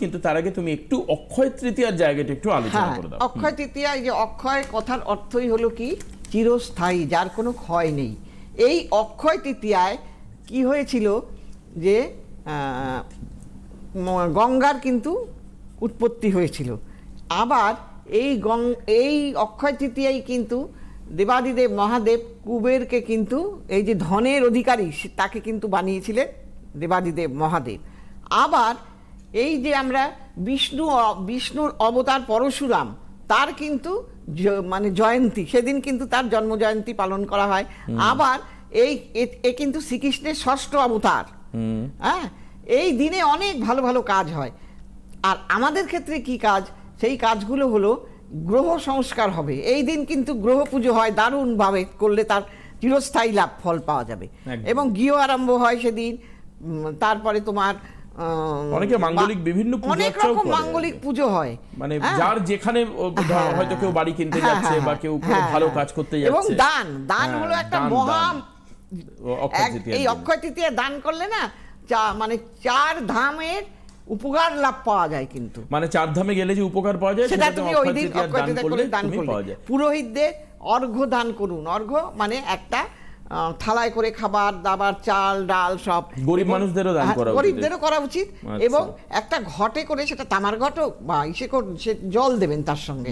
কিন্তু তার আগে তুমি একটু অক্ষয় তৃতীয়ার জায়গাটা একটু আলোচনা হ্যাঁ করে দাও। অক্ষয় তৃতীয়া এই যে অক্ষয় কথার অর্থই হলো কি? চিরস্থায়ী যার কোনো ক্ষয় নেই। এই অক্ষয় তৃতীয়ায় কি হয়েছিল যে গঙ্গার কিন্তু উৎপত্তি হয়েছিল। আবার এই গং এই অক্ষয় তৃতীয়ায় কিন্তু দেবাদিদেব মহাদেব কুবেরকে কিন্তু এই যে ধনের অধিকারী তাকে কিন্তু বানিয়েছিলেন দেবাদিদেব মহাদেব। আবার এই যে আমরা বিষ্ণু বিষ্ণুর অবতার পরশুরাম তার কিন্তু মানে জয়ন্তী সেদিন কিন্তু তার জন্ম জয়ন্তী পালন করা হয়। আবার এই এ- কিন্তু শ্রীকৃষ্ণের ষষ্ঠ অবতার। হ্যাঁ? এই দিনে অনেক ভালো ভালো কাজ হয়। আর আমাদের ক্ষেত্রে কি কাজ? সেই কাজগুলো হলো গ্রহ সংস্কার হবে। এই দিন কিন্তু গ্রহ পুজো হয় দারুণভাবে করলে তার চিরস্থায়ী লাভ ফল পাওয়া যাবে। এবং গৃহ আরম্ভ হয় সেদিন। তারপরে তোমার অনেকে মাঙ্গলিক বিভিন্ন অনেক রকম মাঙ্গলিক পুজো হয়। মানে হ্যাঁ। যার যেখানে ধর হ্যাঁ। হয়তো কেউ বাড়ি কিনতে হ্যাঁ, যাচ্ছে হ্যাঁ, বা কেউ হ্যাঁ, ভালো হ্যাঁ। কাজ করতে এবং দান দান হ্যাঁ, হলো একটা মহা এই অক্ষয় তৃতীয়া দান করলে না চা- মানে চার ধামের উপকার লাভ পাওয়া যায় কিন্তু। মানে চার ধামে গেলে যে উপকার পাওয়া যায় সেটা তুমি ওই দিন অক্ষয় তৃতীয়া করে দান করলে। পুরোহিতদের অর্ঘ্য দান করুন। অর্ঘ্য মানে একটা থালায় করে খাবার দাবার চাল ডাল সব। গরিব মানুষদেরও দান হ্যাঁ, করা গরিবদেরও করা উচিত। আচ্ছা। এবং একটা ঘটে করে সেটা তামার ঘট বা ইসে সে জল দেবেন তার সঙ্গে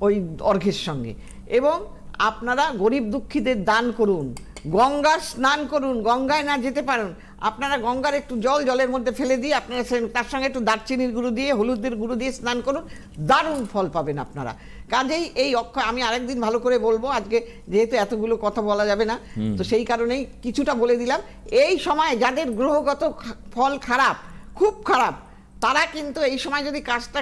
ওই অর্ঘের সঙ্গে। এবং আপনারা গরিব দুঃখীদের দান করুন গঙ্গার স্নান করুন গঙ্গায় না যেতে পারেন। আপনারা গঙ্গার একটু জল জলের মধ্যে ফেলে দিয়ে আপনারা তার সঙ্গে একটু দারচিনির গুঁড়ো দিয়ে হলুদের গুঁড়ো দিয়ে স্নান করুন। দারুণ ফল পাবেন আপনারা। কাজেই এই অক্ষয় আমি আরেকদিন ভালো করে বলব আজকে যেহেতু এতগুলো কথা বলা যাবে না তো সেই কারণেই কিছুটা বলে দিলাম। এই সময় যাদের গ্রহগত ফল খারাপ খুব খারাপ তারা কিন্তু এই সময় যদি কাজটা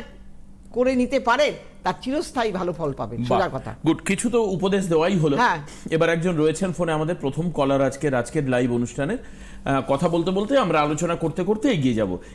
করে নিতে পারে তার চিরস্থায়ী ভালো ফল পাবেন সোজা কথা। গুড। কিছু তো উপদেশ দেওয়াই হলো। হ্যাঁ। এবার একজন রয়েছেন ফোনে আমাদের প্রথম কলার আজকের আজকের লাইভ অনুষ্ঠানের। আহ, কথা বলতে বলতে আমরা আলোচনা করতে করতে এগিয়ে যাব।